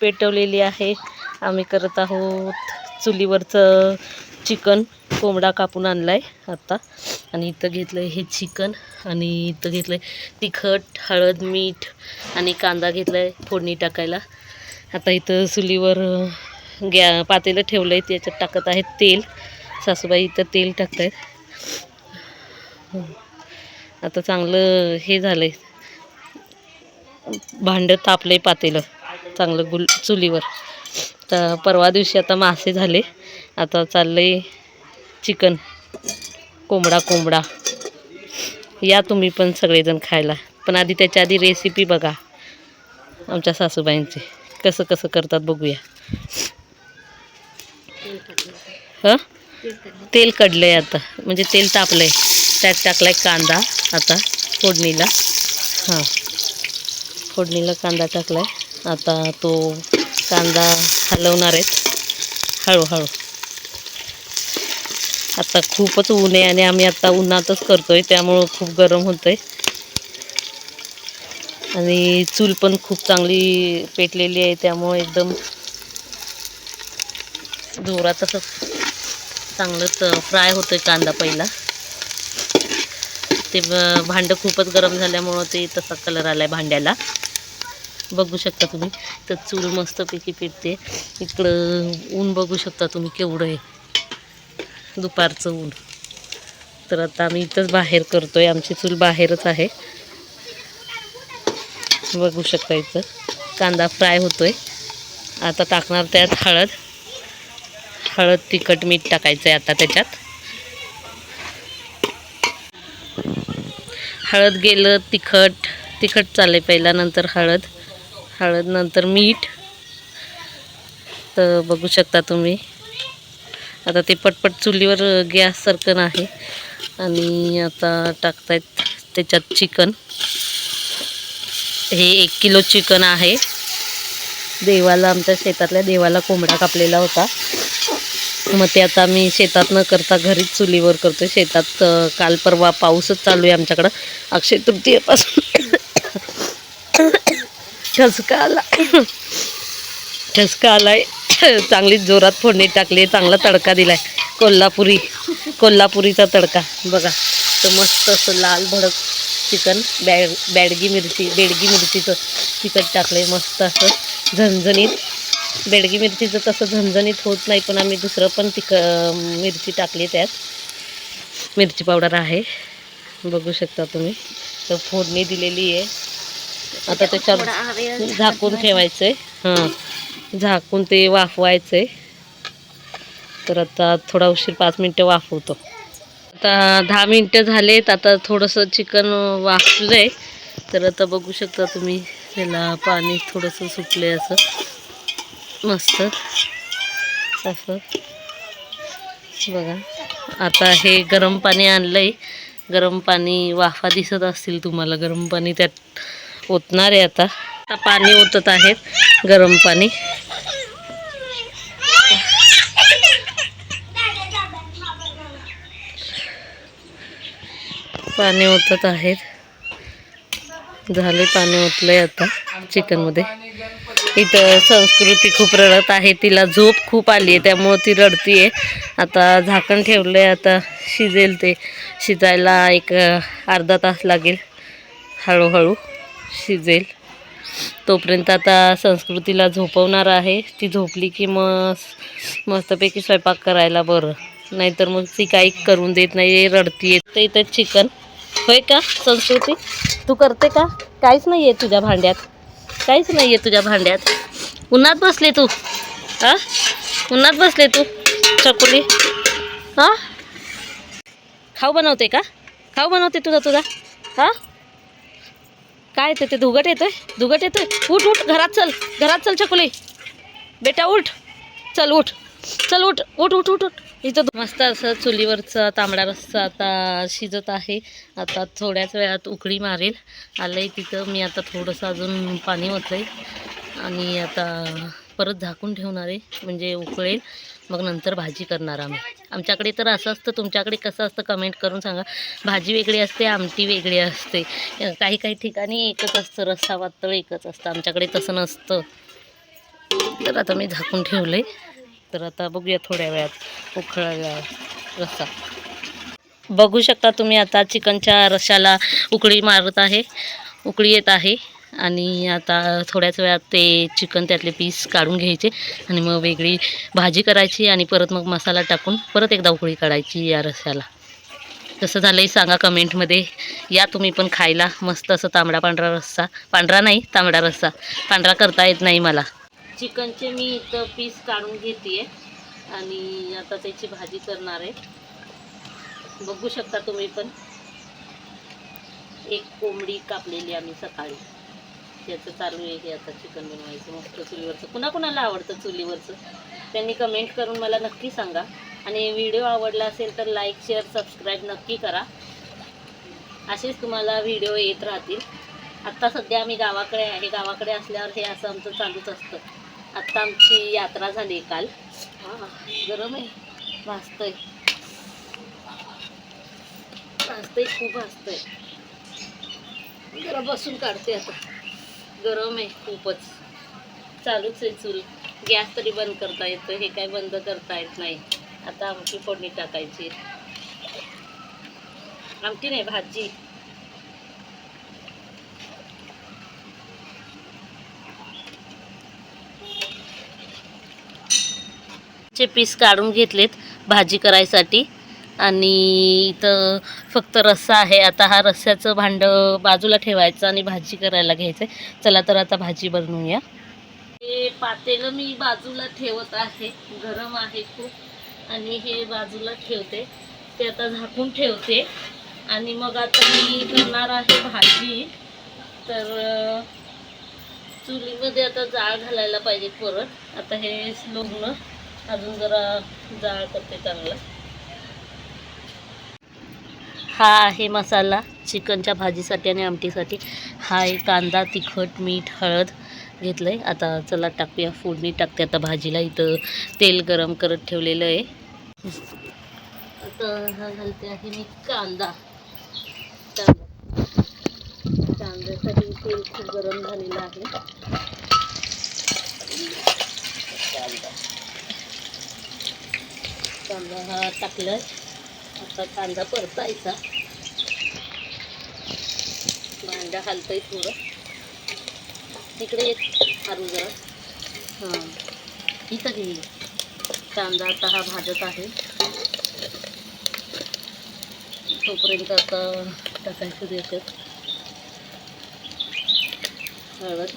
पेटवलेली आहे. आम्ही करत आहोत चुलीवरचं चिकन. कोंबडा कापून आणलाय आता. आणि इथं घेतलं हे चिकन. आणि इथं घेतलं तिखट हळद मीठ आणि कांदा घेतला आहे फोडणी टाकायला. आता इथं चुलीवर गॅ पातेलं ठेवलं आहे त्याच्यात टाकत आहेत तेल. सासूबाई इथं तेल टाकत आहेत आता चांगलं हे झालं आहे भांडं तापलंय पातेलं चांगलं गुल चुलीवर. तर परवा दिवशी आता मासे झाले. आता चाललंय चिकन कोंबडा कोंबडा. या तुम्ही पण सगळेजण खायला. पण आधी त्याच्या आधी रेसिपी बघा आमच्या सासूबाईंची. कसं कसं करतात बघूया. हं? तेल कडलंय आता. म्हणजे तेल तापलंय. त्यात टाकलाय कांदा. आता फोडणीला. हां. फोडणीला कांदा टाकला आहे आता तो कांदा हलवणार आहेत. हळूहळू. आता खूपच ऊन आहे आणि आम्ही आता उन्हातच करतो आहे त्यामुळं खूप गरम होतं आहे आणि चूल पण खूप चांगली पेटलेली आहे त्यामुळे एकदम जोरात चांगलंच फ्राय होतोय कांदा पहिला. ते ब- भांडं खूपच गरम झाल्यामुळं ते तसा कलर आलाय भांड्याला. बघू शकता तुम्ही. तर चूल मस्तपैकी पेटते. इकडं ऊन बघू शकता तुम्ही केवढं आहे. दुपारचं ऊन. तर आता आम्ही इथंच बाहेर करतो आहे आमची चूल बाहेरच आहे. बघू शकता इथं. कांदा फ्राय होतो आहे आता टाकणार त्यात हळद. हळद तिखट मीठ टाकायचं आहे आता त्याच्यात. हळद गेलं तिखट तिखट चालेल पहिला नंतर हळद. हळद नंतर मीठ. तर बघू शकता तुम्ही. आता ते पटपट चुलीवर गॅससारखं आहे. आणि आता टाकतायत त्याच्यात चिकन. हे एक किलो चिकन आहे. देवाला आमच्या शेतातल्या देवाला कोंबडा कापलेला होता. मग ते आता मी शेतात न करता घरीच चुलीवर करतो शेतात काल परवा पाऊसच चालू आहे आमच्याकडं. अक्षय तृतीयेपासून. ठसका आला. ठसका आलाय. चांगलीच जोरात फोडणी टाकली चांगला तडका दिलाय. कोल्हापुरी कोल्हापुरीचा तडका. बघा तर मस्त असं लाल भडक चिकन बॅड बॅडगी मिरची बेडगी मिरचीचं तिखट टाकलंय. मस्त असं झणझणीत. बेडगी मिरचीचं तसं झणझणीत होत नाही पण आम्ही दुसरं पण तिख मिरची टाकली त्यात. मिरची पावडर आहे बघू शकता तुम्ही. तर फोडणी दिलेली आहे. आता त्याच्यावर झाकून ठेवायचं आहे हां. झाकून ते वाफवायचं आहे तर आता थोडा उशीर पाच मिनटं वाफवतो. आता दहा मिनटं झालेत आता थोडंसं चिकन वाफलं आहे तर आता बघू शकता तुम्ही त्याला पाणी थोडंसं सुटले असं. मस्त. असं. बघा. आता हे गरम पाणी आणलं आहे गरम पाणी वाफा दिसत असतील तुम्हाला. गरम पाणी त्यात ओतणार आहे आता. आता पाणी ओतत आहेत. गरम पाणी. पाणी ओतत आहेत. झाले पाणी ओतलं आहे आता चिकनमध्ये. इथं संस्कृती खूप रडत आहे तिला झोप खूप आली आहे त्यामुळं ती रडती आहे आता झाकण ठेवलं आहे आता शिजेल ते. शिजायला एक अर्धा तास लागेल. हळूहळू शिजेल. तोपर्यंत आता संस्कृतीला झोपवणार आहे. ती झोपली की मग मस्तपैकी स्वयंपाक करायला बरं. नाहीतर मग ती काही करून देत नाही रडती येते इथं चिकन. होय का संस्कृती? तू करते का? काहीच नाही आहे तुझ्या भांड्यात. काहीच नाही आहे तुझ्या भांड्यात. उन्हात बसले तू. हा? उन्हात बसले तू चकुली. हा? खाऊ बनवते का? खाऊ बनवते तुझा तुझा. हा? काय येते ते धुगट येतोय? धुगट येतोय? उठ उठ घरात चल. घरात चल चकुली. बेटा उठ. चल उठ. चल उठ उठ. उठ उठ उठ. इथं मस्त असं चुलीवरचा तांबडा रस्सा आता शिजत आहे. आता थोड्याच वेळात उकळी मारेल. आलंय तिथं. मी आता थोडंसं अजून पाणी ओतलंय. आणि आता परत झाकून ठेवणार आहे. म्हणजे उकळेल. मग नंतर भाजी करणार आम्ही. आमच्याकडे तर असं असतं. तुमच्याकडे कसं असतं कमेंट करून सांगा. भाजी वेगळी असते आमटी वेगळी असते. काही काही ठिकाणी एकच असतं. रस्सा पातळ एकच असतं. आमच्याकडे तसं नसतं. तर आता मी झाकून ठेवलं आहे तर आता बघूया थोड्या वेळात उकळायला रस्सा. बघू शकता तुम्ही आता चिकनच्या रश्शाला उकळी मारत आहे उकळी येत आहे. आणि आता थोड्याच वेळात ते चिकन त्यातले पीस काढून घ्यायचे आणि मग वेगळी भाजी करायची आणि परत मग मसाला टाकून परत एकदा उकळी काढायची या रश्श्याला. कसं झालं आहे सांगा कमेंटमध्ये. या तुम्ही पण खायला मस्त असं तांबडा पांढरा रस्सा. पांढरा नाही तांबडा रस्सा. पांढरा करता येत नाही मला. चिकनचे मी इथं पीस काढून घेते आणि आता त्याची भाजी करणार आहे. बघू शकता तुम्ही पण. एक कोंबडी कापलेली आम्ही सकाळी. त्याचं चालू आहे हे आता चिकन बनवायचं मस्त चुलीवरचं. कुणा कुणाला आवडतं चुलीवरचं? त्यांनी कमेंट करून मला नक्की सांगा. आणि व्हिडिओ आवडला असेल तर लाईक शेअर सबस्क्राईब नक्की करा. असेच तुम्हाला व्हिडिओ येत राहतील. आत्ता सध्या आम्ही गावाकडे आहे. गावाकडे असल्यावर हे असं आमचं चालूच असतं. आत्ता आमची यात्रा झाली काल. हां गरम आहे. भाजतंय भाजतंय खूप भाजतंय जरा बसून काढते आता. गरम आहे खूपच. चालूच आहे चूल. गॅस तरी बंद करता येतं हे काय बंद करता येत नाही. आता आमची फोडणी टाकायची. आमटी नाही भाजी. चे पीस काढून घेतलेत भाजी करायसाठी. आणि इथं फक्त रस्सा आहे. आता हा रस्स्याचं भांडं बाजूला ठेवायचं आणि भाजी करायला घ्यायचं आहे. चला तर आता भाजी बनवूया. हे पातेलं मी बाजूला ठेवत आहे. गरम आहे खूप. आणि हे बाजूला ठेवते. ते आता झाकून ठेवते. आणि मग आता मी करणार आहे भाजी. तर चुलीमध्ये आता जाळ घालायला पाहिजे परत. आता हे स्लोगनं अजून जरा जाळ करते चांगला. हा आहे मसाला चिकनच्या भाजीसाठी आणि आमटीसाठी. हा आहे कांदा तिखट मीठ हळद घेतलं आहे आता चला टाकूया फोडणी टाकते आता भाजीला. इथं तेल गरम करत ठेवलेलं आहे. आता हा घालते आहे मी कांदा. कांदा कांद्यासाठी तेल खूप गरम झालेलं आहे. कांदा. कांदा हा टाकलाय. आता कांदा परतायचा. भांडं हलतंय थोडं. इकडे एक हारू जरा. हां. इथं घे. कांदा आता हा भाजत आहे. तोपर्यंत आता टाकायचं देतात हळद.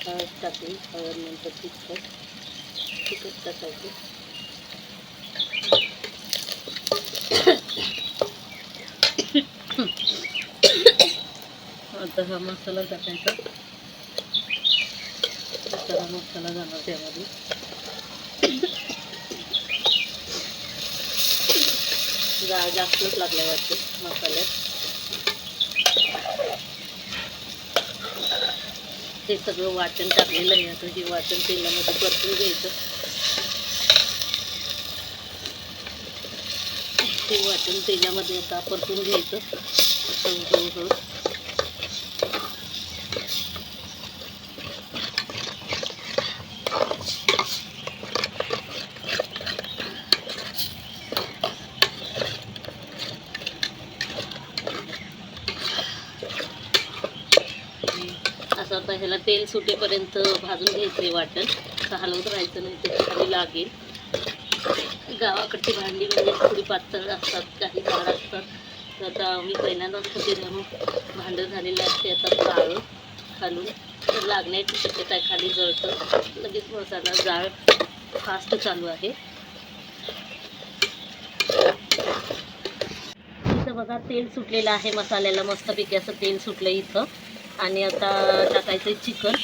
हळद टाकली हळद नंतर तिखट. तिखट टाकायचं. आता हा मसाला टाकायचा. आता हा मसाला जाणार त्यामध्ये. जाळ जास्तच लागल्या वाटते मसाल्यात. हे सगळं वाटण टाकलेलं आहे. आता हे वाटण तेलामध्ये परतून घ्यायचं. ते वाटण तेलामध्ये आता परतून घ्यायचं. हळूहळू हळू असं आता ह्याला तेल सुटेपर्यंत भाजून घ्यायचं वाटण. हलवत राहायचं नाही ते खाली लागेल. गावाकडची भांडी म्हणजे थोडी पातळ असतात काही झाड असतात. तर आता मी पहिल्यांदाच होते म्हणून भांडं झालेलं असते आता जाळ खालून तर लागण्याची शक्यता आहे खाली जळतं. लगेच मसाला जाळ फास्ट चालू आहे. इथं बघा तेल सुटलेलं आहे मसाल्याला. मस्तपैकी असं तेल सुटलं इथं. आणि आता टाकायचं आहे चिकन.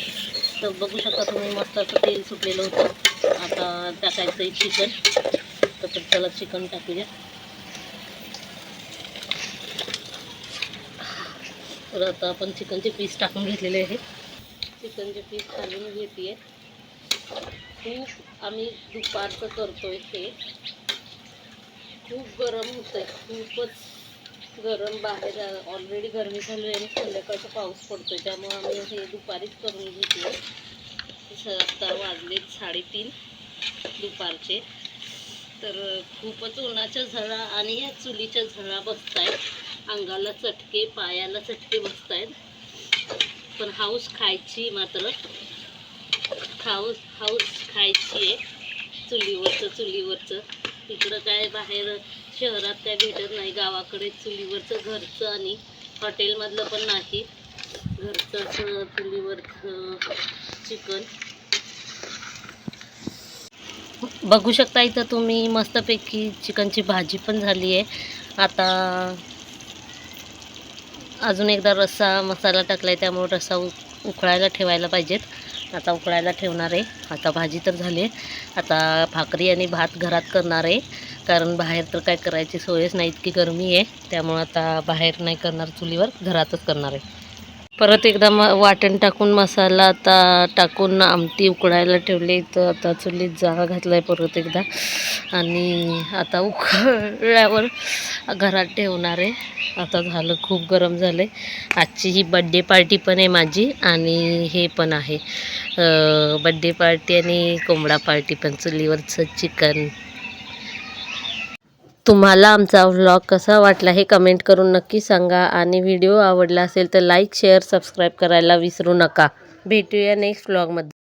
तर बघू शकता तुम्ही मस्त असं तेल सुटलेलं होतं. आता टाकायचं आहे चिकन. तर चला चिकन टाकूया. तर आता आपण चिकनचे पीस टाकून घेतलेले आहे चिकनचे पीस घालून घेते खूप आम्ही दुपारचं करतोय ते. खूप गरम होतंय. खूपच गरम बाहेर ऑलरेडी गरमी झाली आणि संध्याकाळचा पाऊस पडतोय. त्यामुळे आम्ही हे दुपारीच करून घेतलं आता वाजले साडेतीन दुपारचे. तर खूपच उन्हाच्या झळा आणि या चुलीच्या झळा आहेत अंगाला चटके पायाला चटके बसत आहेत पण हाऊस खायची मात्र हाऊस हाऊस खायची आहे चुलीवरचं चुलीवरचं. तिकडं काय बाहेर शहरात काय भेटत नाही. गावाकडे चुलीवरचं घरचं आणि हॉटेलमधलं पण नाही. घरचंच चुलीवरचं चिकन. बघू शकता इथं तुम्ही मस्तपैकी चिकनची भाजी पण झाली आहे. आता अजून एकदा रस्सा मसाला टाकला आहे त्यामुळे रस्सा उ उकळायला ठेवायला पाहिजेत. आता उकळायला ठेवणार आहे. आता भाजी तर झाली आहे. आता भाकरी आणि भात घरात करणार आहे. कारण बाहेर तर काय करायची सोयच नाही इतकी गरमी आहे. त्यामुळं आता बाहेर नाही करणार चुलीवर घरातच करणार आहे. परत एकदा म वाटण टाकून मसाला आता टाकून आमटी उकडायला ठेवली तर आता चुलीत जागा घातला आहे परत एकदा. आणि आता उकळल्यावर घरात ठेवणार आहे. आता झालं खूप गरम झालं आहे आजची ही बड्डे पार्टी पण आहे माझी आणि हे पण आहे. बड्डे पार्टी आणि कोंबडा पार्टी पण चुलीवरचं चिकन तुम्हाला आमचा व्लॉग कसा वाटला हे कमेंट करून नक्की सांगा. आणि व्हिडिओ आवडला असेल तर लाईक शेअर सबस्क्राईब करायला विसरू नका. भेटूया नेक्स्ट व्लॉगमध्ये